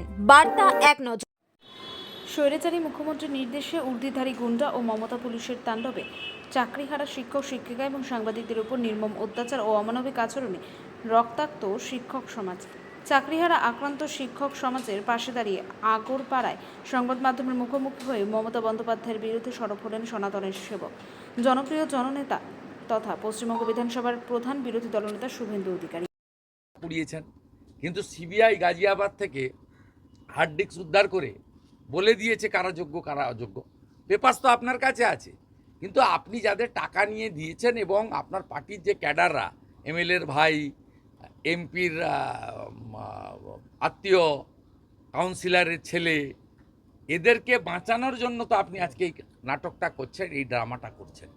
বার্তা এক নজর। স্বৈরাচারী মুখ্যমন্ত্রীর নির্দেশে উর্দিধারী গুন্ডা ও মমতা পুলিশের তাণ্ডবে চাকরিহারা শিক্ষক শিক্ষিকা এবং সাংবাদিকদের উপর নির্মম অত্যাচার ও অমানবিক আচরণে রক্তাক্ত শিক্ষক সমাজ। চাকরিহারা আক্রান্ত শিক্ষক সমাজের পাশে দাঁড়িয়ে আগরপাড়ায় সংবাদ মাধ্যমের মুখোমুখি হয়ে মমতা বন্দ্যোপাধ্যায়ের বিরুদ্ধে সরব হলেন সনাতনের সেবক। জনপ্রিয় জননেতা তথা পশ্চিমবঙ্গ বিধানসভার প্রধান বিরোধী দলনেতা শুভেন্দু অধিকারী। পুড়িয়েছেন। কিন্তু সিবিআই গাজিয়াবাদ থেকে হার্ড ডিস্ক উদ্ধার করে বলে দিয়েছে কারা যোগ্য কারা অযোগ্য। পেপার্স তো আপনার কাছে আছে। কিন্তু আপনি যাদের টাকা নিয়ে দিয়েছেন এবং আপনার পার্টির যে ক্যাডাররা এমএলএর ভাই এমপির আত্মীয় কাউন্সিলরের ছেলে এদেরকে বাঁচানোর জন্য তো আপনি আজকে এই নাটকটা করছেন এই ড্রামাটা করছেন।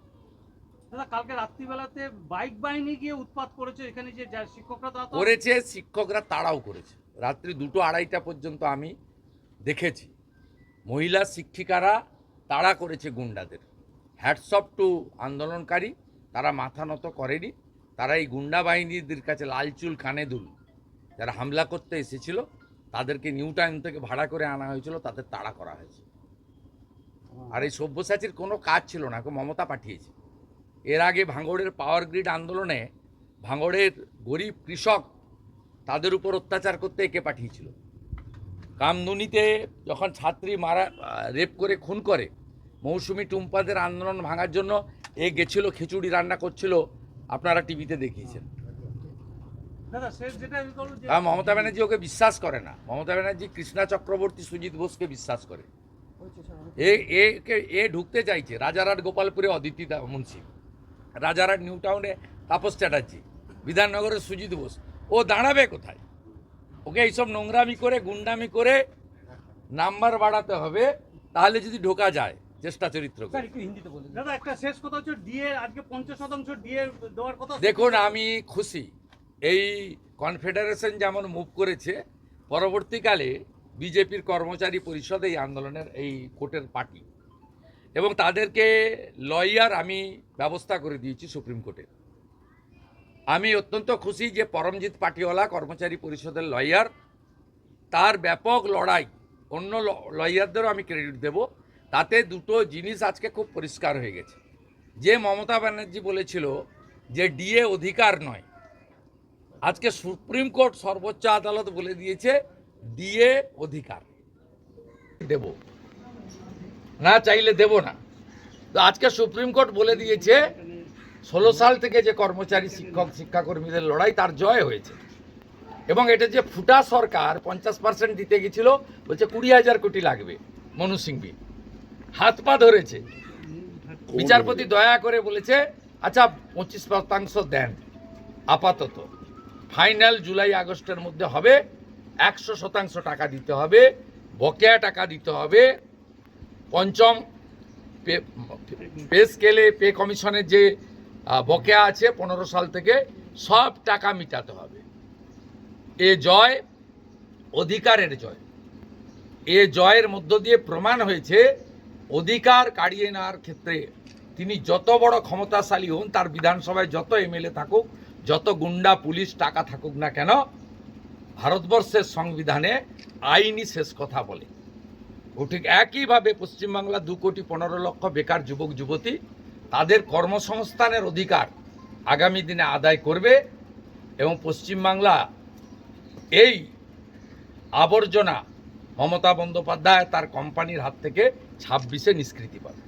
দাদা কালকে রাত্রিবেলাতে বাইক বাহিনী গিয়ে উৎপাত করেছে এখানে যে শিক্ষকরা করেছে শিক্ষকরা তাড়াও করেছে। রাত্রি দুটো আড়াইটা পর্যন্ত আমি দেখেছি। মহিলা শিক্ষিকারা তাড়া করেছে গুন্ডাদের। হ্যাটসঅপ টু আন্দোলনকারী, তারা মাথা নত করেনি। তারা এই গুন্ডা বাহিনীদের কাছে লালচুল কানে দুল। যারা হামলা করতে এসেছিল, তাদেরকে নিউ টাইম থেকে ভাড়া করে আনা হয়েছিল, তাদের তাড়া করা হয়েছে। আর এই সব্যসাচীর কোনো কাজ ছিল না ওকে মমতা পাঠিয়েছে। এর আগে ভাঙড়ের পাওয়ার গ্রিড আন্দোলনে ভাঙড়ের গরিব কৃষক তাদের উপর অত্যাচার করতে একে পাঠিয়েছিল। কামদুনিতে যখন ছাত্রী মারা রেপ করে খুন করে মৌসুমি টুম্পাদের আন্দোলন ভাঙার জন্য এ গেছিল খিচুড়ি রান্না করছিল আপনারা টিভিতে দেখিয়েছেন। মমতা ব্যানার্জি ওকে বিশ্বাস করে না। মমতা ব্যানার্জি কৃষ্ণা চক্রবর্তী সুজিত বোসকে বিশ্বাস করে। এ একে এ ঢুকতে চাইছে রাজারহাট গোপালপুরে অদিতি মুন্সি। রাজারহাট নিউ টাউনে তাপস চ্যাটার্জি বিধাননগরের সুজিত বোস। ও দাঁড়াবে কোথায়? ওকে এইসব নোংরামি করে গুন্ডামি করে নাম্বার বাড়াতে হবে তাহলে যদি ঢোকা যায় চেষ্টা চরিত্র দেখুন আমি খুশি। এই কনফেডারেশন যেমন মুভ করেছে পরবর্তীকালে বিজেপির কর্মচারী পরিষদ এই আন্দোলনের এই কোর্টের পার্টি। এবং তাদেরকে লয়ার আমি ব্যবস্থা করে দিয়েছি সুপ্রিম কোর্টে আমি অত্যন্ত খুশি যে পরমজিৎ পাটিওয়ালা, কর্মচারী পরিষদের লয়ার তার ব্যাপক লড়াই, অন্য লয়ারদেরও আমি ক্রেডিট দেব। তাতে দুটো জিনিস আজকে খুব পরিষ্কার হয়ে গেছে। যে মমতা ব্যানার্জি বলেছিল যে ডিএ অধিকার নয়, আজকে সুপ্রিম কোর্ট সর্বোচ্চ আদালত বলে দিয়েছে ডিএ অধিকার। দেব। না চাইলে দেব না। তো আজকে সুপ্রিম কোর্ট বলে দিয়েছে ষোলো সাল থেকে যে কর্মচারী শিক্ষক, শিক্ষাকর্মীদের লড়াই, তার জয় হয়েছে। এবং এটা যে ফুটা সরকার, পঞ্চাশ পার্সেন্ট দিতে গেছিল, বলছে কুড়ি হাজার কোটি লাগবে, মনু সিংভি। হাত পা ধরেছে। বিচারপতি দয়া করে বলেছে আচ্ছা পঁচিশ শতাংশ দেন, আপাতত। ফাইনাল জুলাই আগস্টের মধ্যে হবে, একশো শতাংশ টাকা দিতে হবে, বকেয়া টাকা দিতে হবে। পঞ্চম পে স্কেলে পে কমিশনের যে বকেয়া আছে পনেরো সাল থেকে, সব টাকা মিটাতে হবে। এ জয় অধিকারের জয়। এ জয়ের মধ্য দিয়ে প্রমাণ হয়েছে, অধিকার কাড়িয়ে নেওয়ার ক্ষেত্রে তিনি যত বড় ক্ষমতাশালী হন, তার বিধানসভায় যত এমএলএ থাকুক, যত গুন্ডা, পুলিশ, টাকা থাকুক না কেন, ভারতবর্ষের সংবিধানে আইনই শেষ কথা বলে। ঠিক একইভাবে পশ্চিমবাংলা দু কোটি পনেরো লক্ষ বেকার যুবক, যুবতী তাদের কর্মসংস্থানের অধিকার আগামী দিনে আদায় করবে এবং পশ্চিমবাংলা এই আবর্জনা মমতা বন্দ্যোপাধ্যায় তার কোম্পানির হাত থেকে ছাব্বিশে নিষ্কৃতি পাবে।